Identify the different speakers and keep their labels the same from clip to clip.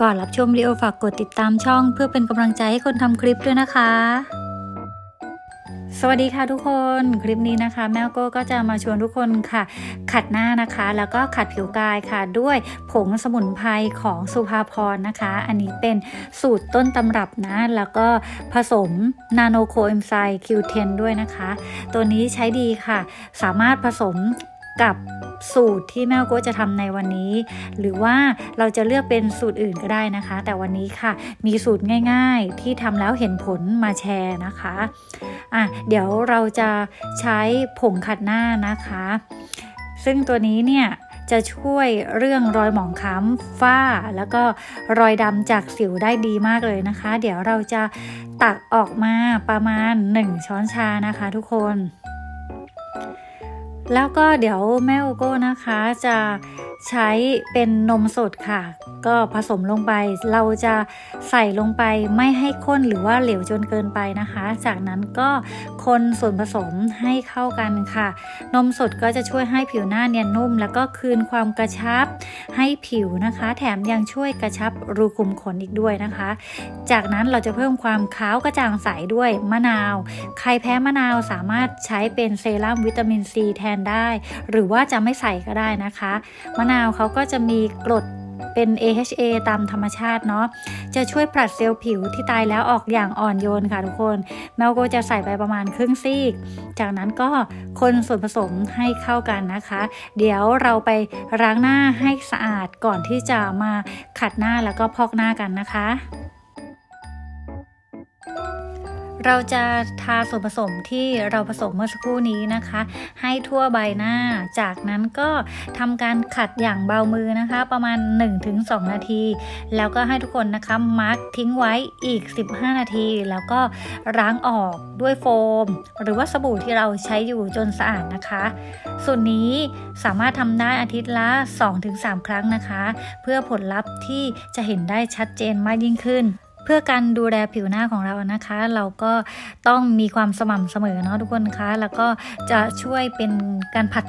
Speaker 1: ก่อนรับชมวิดีโอฝากกดติดตามช่อง เพื่อเป็นกำลังใจให้คนทำคลิปด้วยนะคะ สวัสดีค่ะทุกคนคลิปนี้นะคะ แมวโก้ก็จะมาชวนทุกคนค่ะ ขัดหน้านะคะ แล้วก็ขัดผิวกายค่ะ ด้วยผงสมุนไพรของสุภาพรนะคะ อันนี้เป็นสูตรต้นตำรับนะ แล้วก็ผสมนาโนโคเอนไซม์ Q10 ด้วยนะคะ ตัวนี้ใช้ดีค่ะ สามารถผสม กับสูตรที่แม่โก้จะทำในวันนี้ หรือว่าเราจะเลือกเป็นสูตรอื่นก็ได้นะคะ แต่วันนี้ค่ะ มีสูตรง่าย ๆ ที่ทำแล้วเห็นผลมาแชร์นะคะอะเดี๋ยวเราจะใช้ผงขัดหน้านะคะ ซึ่งตัวนี้เนี่ยจะช่วยเรื่องรอยหมองคล้ำฝ้า แล้วก็รอยดำจากสิวได้ดีมากเลยนะคะ เดี๋ยวเราจะตักออกมาประมาณ 1 ช้อนชานะคะทุกคน แล้วก็เดี๋ยวแม่โอโก้นะคะจะ ใช้เป็นนมสดค่ะ ก็ผสมลงไป เราจะใส่ลงไปไม่ให้ข้นหรือว่าเหลวจนเกินไปนะคะ จากนั้นก็คนส่วนผสมให้เข้ากันค่ะ นมสดก็จะช่วยให้ผิวหน้าเนียนนุ่ม แล้วก็คืนความกระชับให้ผิวนะคะ แถมยังช่วยกระชับรูขุมขนอีกด้วยนะคะ จากนั้นเราจะเพิ่มความขาวกระจ่างใสด้วยมะนาว ใครแพ้มะนาวสามารถใช้เป็นเซรั่มวิตามินซีแทนได้ หรือว่าจะไม่ใส่ก็ได้นะคะมะนาวเขาก็จะมีกรดเป็น AHA ตามธรรมชาติเนาะ จะช่วยผลัดเซลล์ผิวที่ตายแล้วออกอย่างอ่อนโยนค่ะทุกคน แมวก็จะใส่ไปประมาณครึ่งซีก จากนั้นก็คนส่วนผสมให้เข้ากันนะคะ เดี๋ยวเราไปล้างหน้าให้สะอาดก่อนที่จะมาขัดหน้าแล้วก็พอกหน้ากันนะคะ เราจะทาส่วนผสมที่เราผสมเมื่อสักครู่นี้นะคะ ให้ทั่วใบหน้า จากนั้นก็ทำการขัดอย่างเบามือนะคะ ประมาณ 1-2 นาที แล้วก็ให้ทุกคนนะคะมาร์กทิ้งไว้อีก 15 นาที แล้วก็ล้างออกด้วยโฟม หรือว่าสบู่ที่เราใช้อยู่จนสะอาดนะคะ ส่วนนี้สามารถทำได้อาทิตย์ละ 2-3 ครั้งนะคะ เพื่อผลลัพธ์ที่จะเห็นได้ชัดเจนมากยิ่งขึ้น พื่อการดูแลผิวหน้าของเรานะคะ เราก็ต้องมีความสม่ำเสมอเนาะทุกคนคะ แล้วก็จะช่วยเป็นการผัด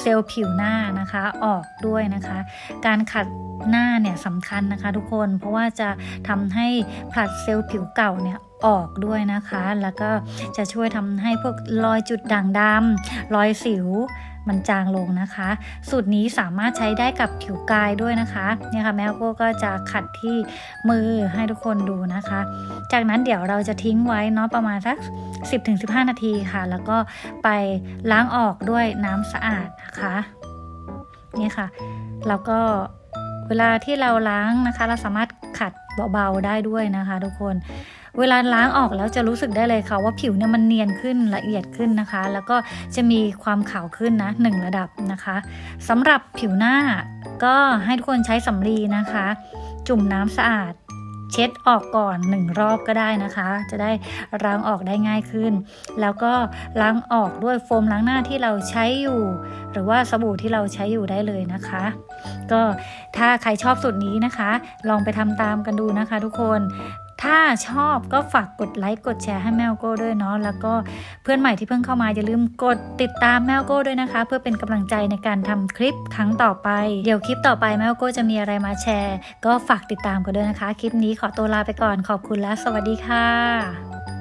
Speaker 1: เซลล์ผิวหน้านะคะออกด้วยนะคะ การขัดหน้าเนี่ยสำคัญนะคะ ทุกคนเพราะว่าจะทำให้ผลัดเซลล์ผิวเก่าเนี่ยออกด้วยนะคะ แล้วก็จะช่วยทำให้พวกรอยจุดด่างดำรอยสิว มันจางลงนะคะ สูตรนี้สามารถใช้ได้กับผิวกายด้วยนะคะเนี่ยค่ะแมวโก้ก็จะขัดที่มือให้ทุกคนดูนะคะ จากนั้นเดี๋ยวเราจะทิ้งไว้เนาะประมาณสัก 10-15 นาทีค่ะ แล้วก็ไปล้างออกด้วยน้ำสะอาดนะคะนี่ค่ะ แล้วก็ เวลาที่เราล้างนะคะ เราสามารถขัดเบาๆได้ด้วยนะคะ ทุกคน เวลาล้างออกแล้วจะรู้สึกได้เลยค่ะ ว่าผิวเนี่ยมันเนียนขึ้นละเอียดขึ้นนะคะ แล้วก็จะมีความขาวขึ้นนะหนึ่งระดับนะคะสำหรับผิวหน้าก็ให้ทุกคนใช้สำลีนะคะ จุ่มน้ำสะอาด เช็ดออกก่อนหนึ่งรอบก็ได้นะคะ จะได้ล้างออกได้ง่ายขึ้น แล้วก็ล้างออกด้วยโฟมล้างหน้าที่เราใช้อยู่ หรือว่าสบู่ที่เราใช้อยู่ได้เลยนะคะ ก็ถ้าใครชอบสูตรนี้นะคะ ลองไปทำตามกันดูนะคะ ทุกคน ถ้าชอบก็ฝากกดไลค์กดแชร์ให้แมวโก้ด้วยเนาะแล้วก็เพื่อนใหม่ที่เพิ่งเข้ามาอย่าลืมกดติดตามแมวโก้ด้วยนะคะ เพื่อเป็นกำลังใจในการทำคลิปครั้งต่อไป เดี๋ยวคลิปต่อไปแมวโก้จะมีอะไรมาแชร์ ก็ฝากติดตามกันด้วยนะคะ คลิปนี้ขอตัวลาไปก่อนขอบคุณและสวัสดีค่ะ